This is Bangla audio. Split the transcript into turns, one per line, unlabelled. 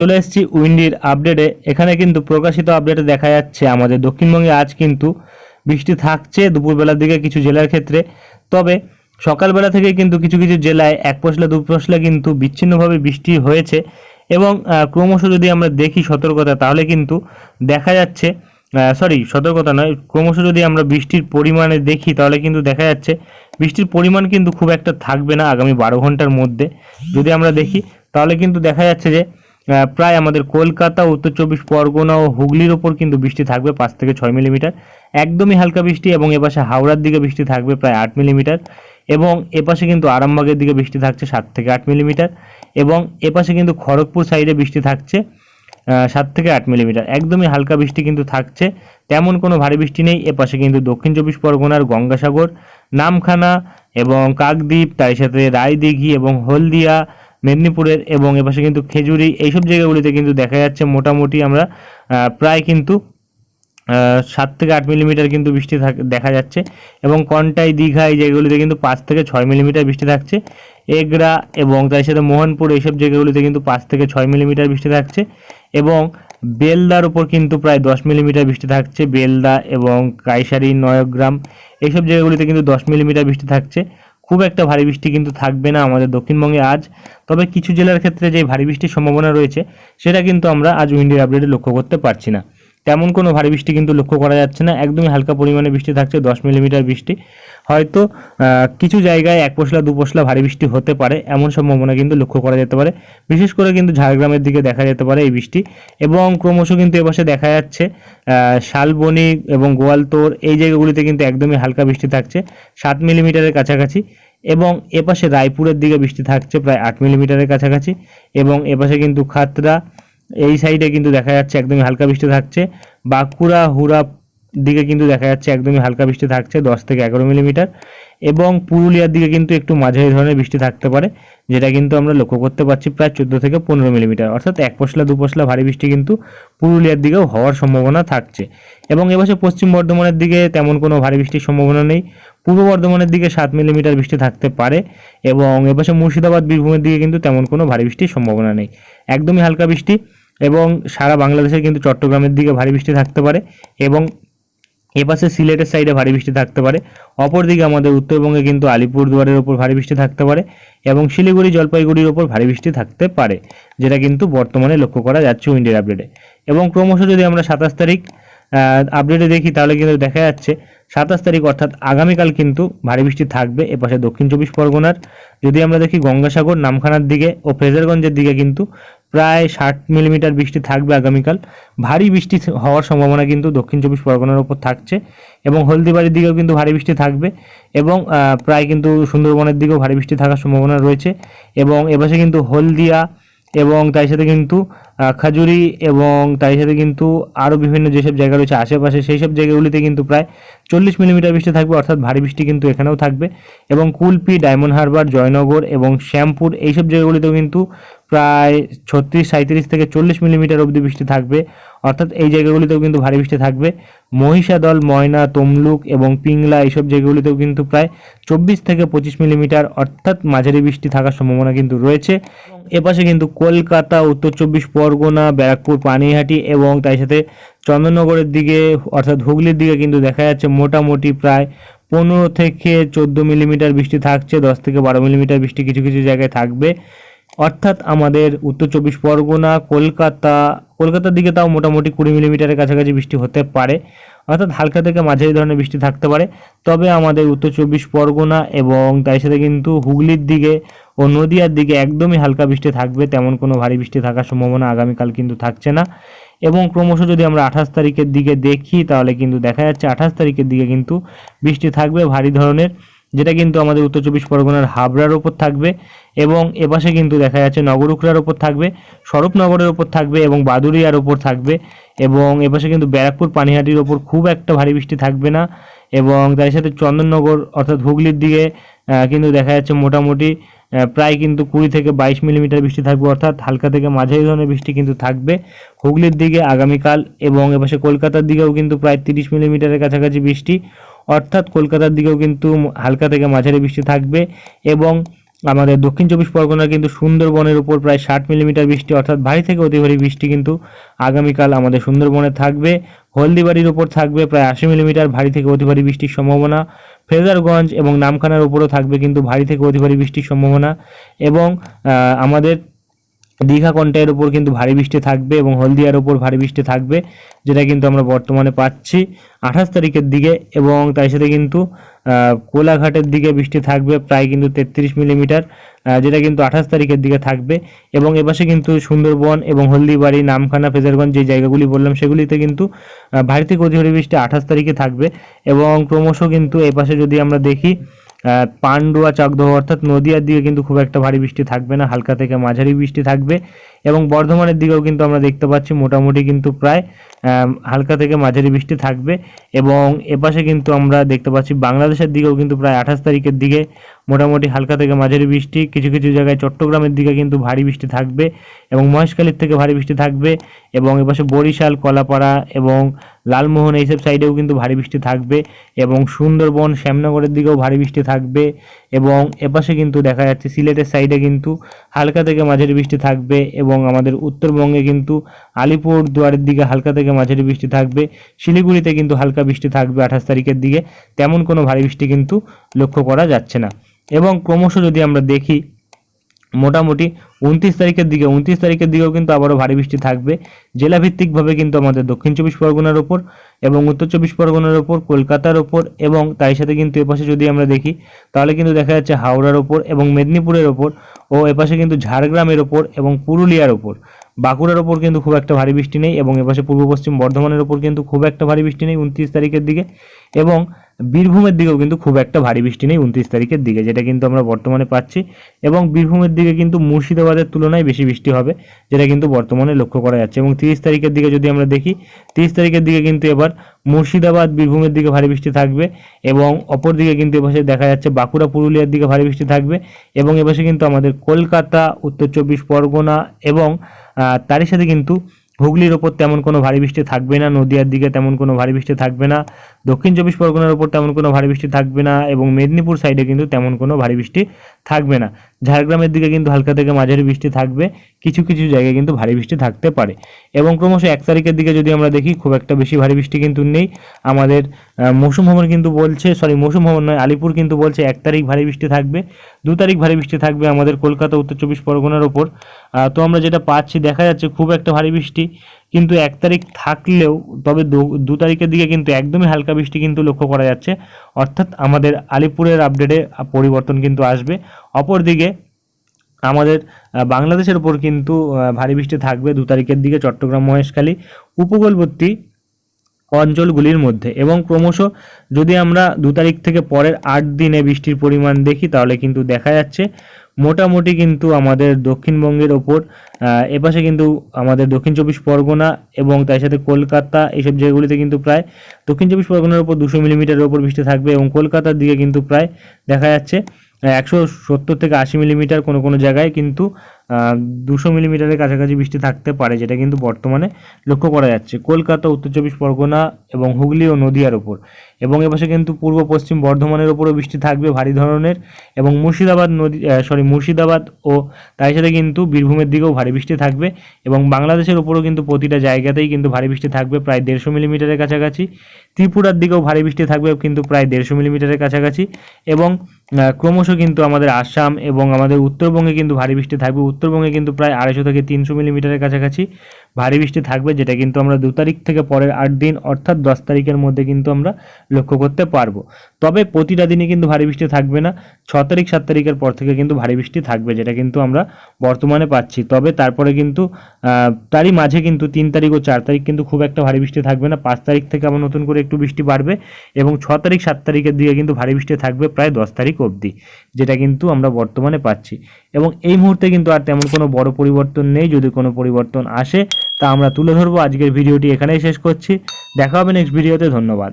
চলে এসেছি উইন্ডির আপডেটে। এখানে কিন্তু প্রকাশিত আপডেটে দেখা যাচ্ছে আমাদের। দক্ষিণবঙ্গে আজ কিন্তু বৃষ্টি থাকছে দুপুরবেলার দিকে কিছু জেলার ক্ষেত্রে। তবে সকালবেলা থেকে কিন্তু কিছু কিছু জেলায় এক পশলা, দু পশলা কিন্তু বিচ্ছিন্নভাবে বৃষ্টি হয়েছে এবং ক্রমশ যদি আমরা দেখি সতর্কতা, তাহলে কিন্তু দেখা যাচ্ছে সরি সতর্কতা নয়, ক্রমশ যদি আমরা বৃষ্টির পরিমাণে দেখি, তাহলে কিন্তু দেখা যাচ্ছে বৃষ্টির পরিমাণ কিন্তু খুব একটা থাকবে না আগামী বারো ঘণ্টার মধ্যে। যদি আমরা দেখি, তাহলে কিন্তু দেখা যাচ্ছে যে প্রায় আমাদের কলকাতা, উত্তর চব্বিশ পরগনা ও হুগলির ওপর কিন্তু বৃষ্টি থাকবে পাঁচ থেকে ছয় মিলিমিটার। একদমই হালকা বৃষ্টি এবং এপাশে হাওড়ার দিকে বৃষ্টি থাকবে প্রায় আট মিলিমিটার এবং এপাশে কিন্তু আরামবাগের দিকে বৃষ্টি থাকছে সাত থেকে আট মিলিমিটার এবং এপাশে কিন্তু খড়গপুর সাইডে বৃষ্টি থাকছে সাত থেকে আট মিলিমিটার। একদমই হালকা বৃষ্টি কিন্তু থাকছে, তেমন কোনো ভারী বৃষ্টি নেই। এপাশে কিন্তু দক্ষিণ চব্বিশ পরগনার গঙ্গাসাগর, নামখানা এবং কাকদ্বীপ, তার সাথে রায়দিঘি এবং হলদিয়া মেদিনীপুরের এবং এপাশে কিন্তু খেজুরি, এইসব জায়গাগুলিতে কিন্তু দেখা যাচ্ছে মোটামুটি আমরা প্রায় কিন্তু সাত থেকে আট মিলিমিটার কিন্তু বৃষ্টি দেখা যাচ্ছে। এবং কন্টাই, দীঘা এই জায়গাগুলিতে কিন্তু পাঁচ থেকে ছয় মিলিমিটার বৃষ্টি থাকছে। এগরা এবং তার সাথে মোহনপুর এইসব জায়গাগুলিতে কিন্তু পাঁচ থেকে ছয় মিলিমিটার বৃষ্টি থাকছে। এবং বেলদার উপর কিন্তু প্রায় দশ মিলিমিটার বৃষ্টি থাকছে। বেলদা এবং কাইসারি, নয়গ্রাম, এইসব জায়গাগুলিতে কিন্তু দশ মিলিমিটার বৃষ্টি থাকছে। খুব একটা ভারী বৃষ্টি কিন্তু থাকবে না আমাদের দক্ষিণবঙ্গে আজ। তবে কিছু জেলার ক্ষেত্রে যে ভারী বৃষ্টির সম্ভাবনা রয়েছে, সেটা কিন্তু আমরা আজ উইন্ডের আপডেটে লক্ষ্য করতে পারছি না। তেমন কোনো ভারী বৃষ্টি কিন্তু লক্ষ্য করা যাচ্ছে না। একদমই হালকা পরিমাণে বৃষ্টি থাকছে, দশ মিলিমিটার বৃষ্টি। হয়তো কিছু জায়গায় এক পশলা, দু পশলা ভারী বৃষ্টি হতে পারে, এমন সম্ভাবনা কিন্তু লক্ষ্য করা যেতে পারে। বিশেষ করে কিন্তু ঝাড়গ্রামের দিকে দেখা যেতে পারে এই বৃষ্টি। এবং ক্রমশ কিন্তু এপাশে দেখা যাচ্ছে শালবনি এবং গোয়ালতোর এই জায়গাগুলিতে কিন্তু একদমই হালকা বৃষ্টি থাকছে, সাত মিলিমিটারের কাছাকাছি। এবং এপাশে রায়পুরের দিকে বৃষ্টি থাকছে প্রায় আট মিলিমিটারের কাছাকাছি। এবং এপাশে কিন্তু খাতরা এই সাইডে কিন্তু দেখা যাচ্ছে একদমই হালকা বৃষ্টি থাকছে। বাঁকুড়া, হুড়া দিকে কিন্তু দেখা যাচ্ছে একদমই হালকা বৃষ্টি থাকছে, দশ থেকে এগারো মিলিমিটার এবং পুরুলিয়ার দিকে কিন্তু একটু মাঝারি ধরনের বৃষ্টি থাকতে পারে, যেটা কিন্তু আমরা লক্ষ্য করতে পারছি প্রায় চোদ্দ থেকে পনেরো মিলিমিটার অর্থাৎ এক পশলা, দু পশলা ভারী বৃষ্টি কিন্তু পুরুলিয়ার দিকেও হওয়ার সম্ভাবনা থাকছে। এবং এবছর পশ্চিম বর্ধমানের দিকে তেমন কোনো ভারী বৃষ্টির সম্ভাবনা নেই। পূর্ব বর্ধমানের দিকে সাত মিলিমিটার বৃষ্টি থাকতে পারে এবং এবছর মুর্শিদাবাদ, বীরভূমের দিকে কিন্তু তেমন কোনো ভারী বৃষ্টির সম্ভাবনা নেই। একদমই হালকা বৃষ্টি। এবং সারা বাংলাদেশে কিন্তু চট্টগ্রামের দিকে ভারী বৃষ্টি থাকতে পারে এবং এপাশে সিলেটের সাইডে ভারী বৃষ্টি থাকতে পারে। অপরদিকে আমাদের উত্তরবঙ্গে কিন্তু আলিপুরদুয়ারের ওপর ভারী বৃষ্টি থাকতে পারে এবং শিলিগুড়ি, জলপাইগুড়ির ওপর ভারী বৃষ্টি থাকতে পারে, যেটা কিন্তু বর্তমানে লক্ষ্য করা যাচ্ছে উইন্ডের আপডেটে এবং ক্রমশ যদি আমরা সাতাশ তারিখ আপডেটে দেখি, তাহলে কিন্তু দেখা যাচ্ছে সাতাশ তারিখ অর্থাৎ আগামীকাল কিন্তু ভারী বৃষ্টি থাকবে এপাশে দক্ষিণ চব্বিশ পরগনার। যদি আমরা দেখি গঙ্গাসাগর, নামখানার দিকে ও ফ্রেজারগঞ্জের দিকে কিন্তু প্রায় ষাট মিলিমিটার বৃষ্টি থাকবে আগামীকাল। ভারী বৃষ্টি হওয়ার সম্ভাবনা কিন্তু দক্ষিণ চব্বিশ পরগনার ওপর থাকছে এবং হলদিবাড়ির দিকেও কিন্তু ভারী বৃষ্টি থাকবে এবং প্রায় কিন্তু সুন্দরবনের দিকেও ভারী বৃষ্টি থাকার সম্ভাবনা রয়েছে এবং এপাশে কিন্তু হলদিয়া এবং তার সাথে কিন্তু খাজুরি এবং তার সাথে কিন্তু আরও বিভিন্ন যেসব জায়গা রয়েছে আশেপাশে, সেই সব জায়গাগুলিতে কিন্তু প্রায় চল্লিশ মিলিমিটার বৃষ্টি থাকবে, অর্থাৎ ভারী বৃষ্টি কিন্তু এখানেও থাকবে। এবং কুলপি, ডায়মন্ড হারবার, জয়নগর এবং শ্যামপুর এইসব জায়গাগুলিতেও কিন্তু প্রায় ছত্রিশ সাঁত্রিশ থেকে চল্লিশ মিলিমিটার অবধি বৃষ্টি থাকবে। অর্থাৎ এই জায়গাগুলিতেও কিন্তু ভারী বৃষ্টি থাকবে। মহিষাদল, ময়না, তমলুক এবং পিংলা এইসব জায়গাগুলিতেও কিন্তু প্রায় চব্বিশ থেকে পঁচিশ মিলিমিটার অর্থাৎ মাঝারি বৃষ্টি থাকার সম্ভাবনা কিন্তু রয়েছে। এপাশে কিন্তু কলকাতা, উত্তর চব্বিশ পরগনা, ব্যারাকপুর, পানিহাটি এবং তার সাথে চন্দননগরের দিকে অর্থাৎ হুগলির দিকে কিন্তু দেখা যাচ্ছে মোটামুটি প্রায় পনেরো থেকে চোদ্দ মিলিমিটার বৃষ্টি থাকছে, দশ থেকে বারো মিলিমিটার বৃষ্টি কিছু কিছু জায়গায় থাকবে। অর্থাৎ আমাদের উত্তর চব্বিশ পরগনা, কলকাতা, কলকাতার দিকে তাও মোটামুটি কুড়ি মিলিমিটারের কাছাকাছি বৃষ্টি হতে পারে। অর্থাৎ হালকা থেকে মাঝারি ধরনের বৃষ্টি থাকতে পারে। তবে আমাদের উত্তর চব্বিশ পরগনা এবং তার সাথে কিন্তু হুগলির দিকে ও নদিয়ার দিকে একদমই হালকা বৃষ্টি থাকবে। তেমন কোনো ভারী বৃষ্টি থাকার সম্ভাবনা আগামীকাল কিন্তু থাকছে না। এবং ক্রমশ যদি আমরা আঠাশ তারিখের দিকে দেখি, তাহলে কিন্তু দেখা যাচ্ছে আঠাশ তারিখের দিকে কিন্তু বৃষ্টি থাকবে ভারী ধরনের। যেটা কিন্তু আমাদের উত্তর চব্বিশ পরগনার হাবড়ার ওপর থাকবে এবং এপাশে কিন্তু দেখা যাচ্ছে নগরুকরার ওপর থাকবে, স্বরূপনগরের ওপর থাকবে এবং বাদুরিয়ার ওপর থাকবে এবং এপাশে কিন্তু ব্যারাকপুর পানিহাটির ওপর খুব একটা ভারী বৃষ্টি থাকবে না এবং তার সাথে চন্দননগর অর্থাৎ হুগলির দিকে কিন্তু দেখা যাচ্ছে মোটামুটি প্রায় কিন্তু কুড়ি থেকে বাইশ মিলিমিটার বৃষ্টি থাকবে অর্থাৎ হালকা থেকে মাঝারি ধরনের বৃষ্টি কিন্তু থাকবে। হুগলির দিকে আগামীকাল এবং এপাশে কলকাতার দিকেও কিন্তু প্রায় তিরিশ মিলিমিটারের কাছাকাছি বৃষ্টি। অর্থাৎ কলকাতার দিকেও কিন্তু হালকা থেকে মাঝারি বৃষ্টি থাকবে এবং আমাদের দক্ষিণ চব্বিশ পরগনার কিন্তু সুন্দরবনের উপর প্রায় ষাট মিলিমিটার বৃষ্টি, অর্থাৎ ভারী থেকে অতি ভারী বৃষ্টি কিন্তু আগামীকাল আমাদের সুন্দরবনে থাকবে। হলদিবাড়ির উপর থাকবে প্রায় আশি মিলিমিটার ভারী থেকে অতি ভারী বৃষ্টির সম্ভাবনা। ফ্রেজারগঞ্জ এবং নামখানার উপরও থাকবে কিন্তু ভারী থেকে অতি ভারী বৃষ্টির সম্ভাবনা এবং আমাদের দীঘা কন্টাইয়ের উপর কিন্তু ভারী বৃষ্টি থাকবে এবং হলদিয়ার উপর ভারী বৃষ্টি থাকবে, যেটা কিন্তু আমরা বর্তমানে পাচ্ছি। আঠাশ তারিখের দিকে এবং তার সাথে কিন্তু কোলাঘাটের দিকে বৃষ্টি থাকবে প্রায় কিন্তু তেত্রিশ মিলিমিটার যেটা কিন্তু আঠাশ তারিখের দিকে থাকবে। এবং এপাশে কিন্তু সুন্দরবন এবং হলদিবাড়ি, নামখানা, ফেজারগঞ্জ যে জায়গাগুলি বললাম, সেগুলিতে কিন্তু ভারী থেকে বৃষ্টি আঠাশ তারিখে থাকবে। এবং ক্রমশ কিন্তু এপাশে যদি আমরা দেখি পান্ডুয়া চাকদহ অর্থাৎ নদিয়ার দিকে কিন্তু খুব একটা ভারী বৃষ্টি থাকবে না, হালকা থেকে মাঝারি বৃষ্টি থাকবে এবং বর্ধমানের দিকেও কিন্তু আমরা দেখতে পাচ্ছি মোটামুটি কিন্তু প্রায় হালকা থেকে মাঝারি বৃষ্টি থাকবে এবং এপাশে কিন্তু আমরা দেখতে পাচ্ছি বাংলাদেশের দিকেও কিন্তু প্রায় আঠাশ তারিখের দিকে মোটামুটি হালকা থেকে মাঝারি বৃষ্টি, কিছু কিছু জায়গায় চট্টগ্রামের দিকে কিন্তু ভারী বৃষ্টি থাকবে এবং মহেশখালীর থেকে ভারী বৃষ্টি থাকবে এবং এপাশে বরিশাল, কলাপাড়া এবং লালমোহন এইসব সাইডেও কিন্তু ভারী বৃষ্টি থাকবে এবং সুন্দরবন, শ্যামনগরের দিকেও ভারী বৃষ্টি থাকবে এবং এপাশে কিন্তু দেখা যাচ্ছে সিলেটের সাইডে কিন্তু হালকা থেকে মাঝারি বৃষ্টি থাকবে এবং আমাদের উত্তরবঙ্গে কিন্তু আলিপুরদুয়ারের দিকে হালকা থেকে মাঝারি বৃষ্টি থাকবে। শিলিগুড়িতে কিন্তু হালকা বৃষ্টি থাকবে আঠাশ তারিখের দিকে। তেমন কোনো ভারী বৃষ্টি কিন্তু লক্ষ্য করা যাচ্ছে না। এবং ক্রমশ যদি আমরা দেখি মোটামুটি উনত্রিশ তারিখের দিকে, উনত্রিশ তারিখের দিকেও কিন্তু আবারও ভারী বৃষ্টি থাকবে। জেলাভিত্তিকভাবে কিন্তু আমাদের দক্ষিণ চব্বিশ পরগনার ওপর এবং উত্তর চব্বিশ পরগনার ওপর, কলকাতার ওপর এবং তাই সাথে কিন্তু এপাশে যদি আমরা দেখি, তাহলে কিন্তু দেখা যাচ্ছে হাওড়ার ওপর এবং মেদিনীপুরের ওপর ও এপাশে কিন্তু ঝাড়গ্রামের ওপর এবং পুরুলিয়ার ওপর। বাঁকুড়ার ওপর কিন্তু খুব একটা ভারী বৃষ্টি নেই এবং এপাশে পূর্ব পশ্চিম বর্ধমানের ওপর কিন্তু খুব একটা ভারী বৃষ্টি নেই উনত্রিশ তারিখের দিকে। এবং বীরভূমের দিকেও কিন্তু খুব একটা ভারী বৃষ্টি নেই উনত্রিশ তারিখের দিকে, যেটা কিন্তু আমরা বর্তমানে পাচ্ছি। এবং বীরভূমের দিকে কিন্তু মুর্শিদাবাদের তুলনায় বেশি বৃষ্টি হবে, যেটা কিন্তু বর্তমানে লক্ষ্য করা যাচ্ছে। এবং তিরিশ তারিখের দিকে যদি আমরা দেখি, তিরিশ তারিখের দিকে কিন্তু এবার মুর্শিদাবাদ, বীরভূমের দিকে ভারী বৃষ্টি থাকবে এবং অপর দিকে কিন্তু এপাশে দেখা যাচ্ছে বাঁকুড়া, পুরুলিয়ার দিকে ভারী বৃষ্টি থাকবে এবং এপাশে কিন্তু আমাদের কলকাতা, উত্তর চব্বিশ পরগনা এবং তারই সাথে কিন্তু হুগলির ওপর তেমন কোনো ভারী বৃষ্টি থাকবে না, নদিয়ার দিকে তেমন কোনো ভারী বৃষ্টি থাকবে না, দক্ষিণ চব্বিশ পরগনার ওপর তেমন কোনো ভারী বৃষ্টি থাকবে না এবং মেদিনীপুর সাইডে কিন্তু তেমন কোনো ভারী বৃষ্টি থাকবে না। ঝাড়গ্রামের দিকে কিন্তু হালকা থেকে মাঝারি বৃষ্টি থাকবে, কিছু কিছু জায়গায় কিন্তু ভারী বৃষ্টি থাকতে পারে। এবং ক্রমশ এক তারিখের দিকে যদি আমরা দেখি, খুব একটা বেশি ভারী বৃষ্টি কিন্তু নেই। আমাদের মৌসুম ভবন কিন্তু বলছে সরি মৌসুম ভবন নয়, আলিপুর কিন্তু বলছে এক তারিখ ভারী বৃষ্টি থাকবে, দু তারিখ ভারী বৃষ্টি থাকবে আমাদের কলকাতা, উত্তর চব্বিশ পরগনার ওপর। তো আমরা যেটা পাচ্ছি, দেখা যাচ্ছে খুব একটা ভারী বৃষ্টি। কিন্তু এক তারিখ থাকলেও, তবে দু- তারিখের দিকে কিন্তু একদমই হালকা বৃষ্টি কিন্তু লক্ষ্য করা যাচ্ছে। অর্থাৎ আমাদের আলিপুরের আপডেটে পরিবর্তন কিন্তু আসবে। অপরদিকে আমাদের বাংলাদেশের উপর কিন্তু ভারী বৃষ্টি থাকবে দু তারিখের দিকে চট্টগ্রাম মহেশখালী। উপকূলবর্তী অঞ্চলগুলির মধ্যে। এবং ক্রমশ যদি আমরা দু তারিখ থেকে পরের আট দিনে বৃষ্টির পরিমাণ দেখি, তাহলে কিন্তু দেখা যাচ্ছে মোটামুটি কিন্তু আমাদের দক্ষিণবঙ্গের ওপর এপাশে কিন্তু আমাদের দক্ষিণ চব্বিশ পরগনা এবং তার সাথে কলকাতা এইসব জায়গাগুলিতে কিন্তু প্রায় দক্ষিণ চব্বিশ পরগনার ওপর দুশো মিলিমিটারের ওপর বৃষ্টি থাকবে এবং কলকাতার দিকে কিন্তু প্রায় দেখা যাচ্ছে একশো সত্তর থেকে আশি মিলিমিটার কোনো কোনো জায়গায় কিন্তু দুশো মিলিমিটারের কাছাকাছি বৃষ্টি থাকতে পারে, যেটা কিন্তু বর্তমানে লক্ষ্য করা যাচ্ছে। কলকাতা, উত্তর চব্বিশ পরগনা এবং হুগলি ও নদিয়ার ওপর। এবং এপাশে কিন্তু পূর্ব, পশ্চিম বর্ধমানের ওপরও বৃষ্টি থাকবে ভারী ধরনের এবং মুর্শিদাবাদ নদী সরি মুর্শিদাবাদ ও তাই সাথে কিন্তু বীরভূমের দিকেও ভারী বৃষ্টি থাকবে এবং বাংলাদেশের ওপরও কিন্তু প্রতিটা জায়গাতেই কিন্তু ভারী বৃষ্টি থাকবে প্রায় দেড়শো মিলিমিটারের কাছাকাছি। ত্রিপুরার দিকেও ভারী বৃষ্টি থাকবে কিন্তু প্রায় দেড়শো মিলিমিটারের কাছাকাছি এবং ক্রমশ কিন্তু আমাদের আসাম এবং আমাদের উত্তরবঙ্গে কিন্তু ভারী বৃষ্টি থাকবে। উত্তরবঙ্গে কিন্তু প্রায় আড়াইশো থেকে তিনশো মিলিমিটারের কাছাকাছি। ভারী বৃষ্টি থাকবে, যেটা কিন্তু আমরা দু তারিখ থেকে পরের আট দিন, অর্থাৎ দশ তারিখের মধ্যে কিন্তু আমরা লক্ষ্য করতে পারব। তবে প্রতিটা দিনে কিন্তু ভারী বৃষ্টি থাকবে না, ছ তারিখ, সাত তারিখের পর থেকে কিন্তু ভারী বৃষ্টি থাকবে, যেটা কিন্তু আমরা বর্তমানে পাচ্ছি। তবে তারপরে কিন্তু তারই মাঝে কিন্তু তিন তারিখ ও চার তারিখ কিন্তু খুব একটা ভারী বৃষ্টি থাকবে না। পাঁচ তারিখ থেকে আবার নতুন করে একটু বৃষ্টি বাড়বে এবং ছ তারিখ, সাত তারিখের দিকে কিন্তু ভারী বৃষ্টি থাকবে প্রায় দশ তারিখ অবধি, যেটা কিন্তু আমরা বর্তমানে পাচ্ছি। এবং এই মুহূর্তে কিন্তু আর তেমন কোনো বড় পরিবর্তন নেই। যদি কোনো পরিবর্তন আসে তা আমরা তুলে ধরবো। আজকের ভিডিওটি এখানেই শেষ করছি। দেখা হবে নেক্সট ভিডিওতে ধন্যবাদ।